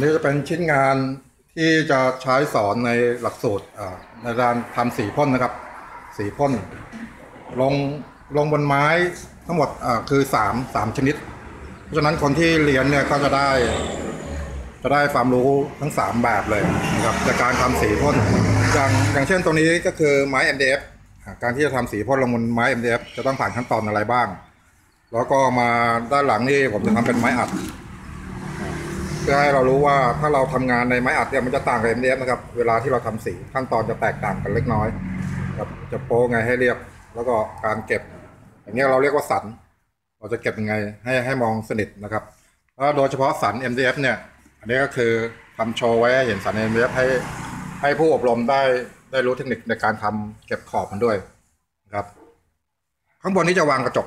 นนี้จะเป็นชิ้นงานที่จะใช้สอนในหลักสูตรในการทำสีพ่นนะครับ สีพ่นลงลงบนไม้ทั้งหมดคือสามสามชนิด เพราะฉะนั้นคนที่เรียนเนี่ยก็จะได้จะได้ความรู้ทั้ง 3 แบบเลยนะครับจากการทำสีพ่นอย่างอย่างเช่นตัวนี้ก็คือไม้ MDF การที่จะทำสีพ่นลงบนไม้ MDF จะต้องผ่านขั้นตอนอะไรบ้าง แล้วก็มาด้านหลังนี่ผมจะทำเป็นไม้อัด เพื่อให้เรารู้ว่าถ้าเราทำงานในไม้อัดเนี่ยมันจะต่างกับ MDF นะครับ เวลาที่เราทำสีขั้นตอนจะแตกต่างกันเล็กน้อยครับจะโป้ไงให้เรียบ แล้วก็การเก็บ อย่างนี้เราเรียกว่าสัน เราจะเก็บยังไงให้ให้มองสนิทนะครับแล้วโดยเฉพาะสัน MDF เนี่ย อันนี้ก็คือทำโชว์ไว้ให้เห็นสัน MDF ให้ให้ผู้อบรมได้ได้รู้เทคนิคในการทำเก็บขอบมันด้วยนะครับ ข้างบนนี้จะวางกระจก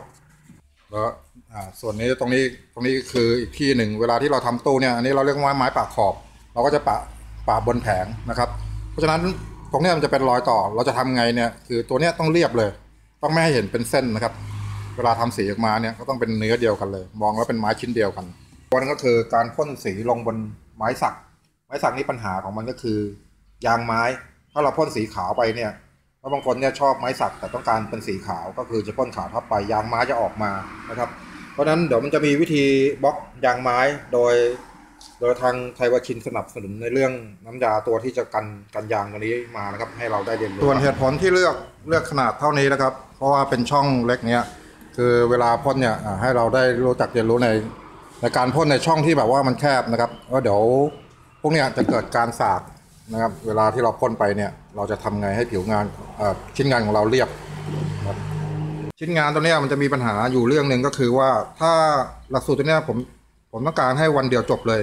แล้ว อ่าส่วนนี้ตรงนี้ตรงนี้คืออีกที่หนึ่งเวลาที่เราทำตู้เนี่ยอันนี้เราเรียกว่าไม้ปะขอบ เราก็จะปะปะบนแผงนะครับ เพราะฉะนั้นตรงนี้มันจะเป็นรอยต่อเราจะทำไงเนี่ยคือตัวเนี้ยต้องเรียบเลย ต้องไม่ให้เห็นเป็นเส้นนะครับ เวลาทำสีออกมาเนี่ยก็ต้องเป็นเนื้อเดียวกันเลย มองแล้วเป็นไม้ชิ้นเดียวกันตัวนึงก็คือการพ่นสีลงบนไม้สัก ไม้สักนี่ปัญหาของมันก็คือ ยางไม้ ถ้าเราพ่นสีขาวไปเนี่ยแล้วบางคนเนี่ยชอบไม้สักแต่ต้องการเป็นสีขาวก็คือจะพ่นขาวทับไปยางไม้จะออกมานะครับ เพราะนั้นเดี๋ยวมันจะมีวิธีบล็อกยางไม้โดย โดยทางไทยวาชินสนับสนุนในเรื่องน้ำยาตัวที่จะกันกันยางตัวนี้มานะครับ ให้เราได้เรียนรู้ส่วนเหตุผลที่เลือกเลือกขนาดเท่านี้นะครับ เพราะว่าเป็นช่องเล็กเนี้ยคือเวลาพ่นเนี่ยให้เราได้รู้จักเรียนรู้ในในการพ่นในช่องที่แบบว่ามันแคบนะครับว่าเดี๋ยวพวกเนี้ยจะเกิดการสากนะครับ เวลาที่เราพ่นไปเนี่ย เราจะทำไงให้ผิวงานชิ้นงานของเราเรียบครับ ชิ้นงานตัวเนี้ยมันจะมีปัญหาอยู่เรื่องหนึ่งก็คือว่าถ้าหลักสูตรตัวเนี้ยผมผมต้องการให้วันเดียวจบเลย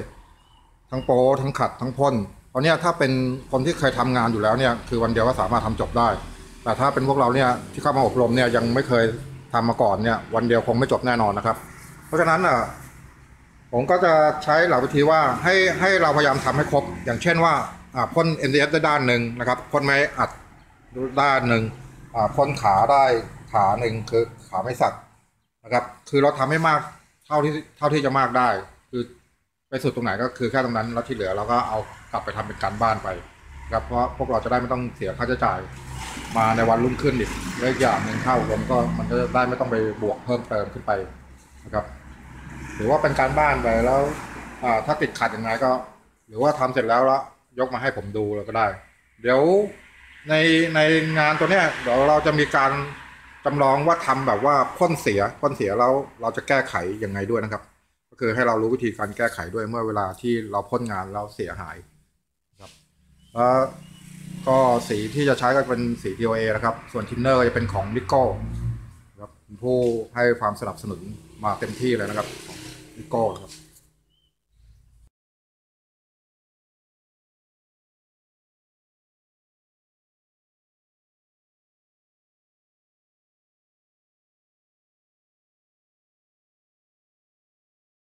ทั้งโปทั้งขัดทั้งพ่นตอนเนี้ยถ้าเป็นคนที่เคยทำงานอยู่แล้วเนี่ยคือวันเดียวก็สามารถทำจบได้ แต่ถ้าเป็นพวกเราเนี่ยที่เข้ามาอบรมเนี่ยยังไม่เคยทำมาก่อนเนี่ยวันเดียวคงไม่จบแน่นอนนะครับ เพราะฉะนั้นอะผมก็จะใช้หลักวิธีว่าให้ให้เราพยายามทำให้ครบ อย่างเช่นว่าอ่าพ่น MDF ได้ด้านหนึ่งนะครับพ่นไม้อัดด้านหนึ่งพ่นขาได้ ขาหนึ่งคือขาไม่สักนะครับ คือเราทำให้มากเท่าที่เท่าที่จะมากได้ คือไปสุดตรงไหนก็คือแค่ตรงนั้นแล้วที่เหลือเราก็เอากลับไปทำเป็นการบ้านไปนะครับเพราะพวกเราจะได้ไม่ต้องเสียค่าใช้จ่ายมาในวันรุ่งขึ้นอีกและอีกอย่างหนึ่งค่าอบรมก็มันก็ได้ไม่ต้องไปบวกเพิ่มเติมขึ้นไปนะครับ หรือว่าเป็นการบ้านไปแล้วถ้าติดขัดยังไงก็ หรือว่าทำเสร็จแล้วแล้วยกมาให้ผมดูเราก็ได้ เดี๋ยวในในงานตัวเนี้ยเดี๋ยวเราจะมีการ จำลองว่าทำแบบว่าพ่นเสียพ่นเสียแล้วเราจะแก้ไขยังไงด้วยนะครับ ก็คือให้เรารู้วิธีการแก้ไขด้วยเมื่อเวลาที่เราพ่นงานเราเสียหายครับแล้วก็สีที่จะใช้ก็เป็นสี TOA นะครับ ส่วนทินเนอร์จะเป็นของนิโก้ครับผู้ให้ความสนับสนุนมาเต็มที่เลยนะครับนิโก้นะครับ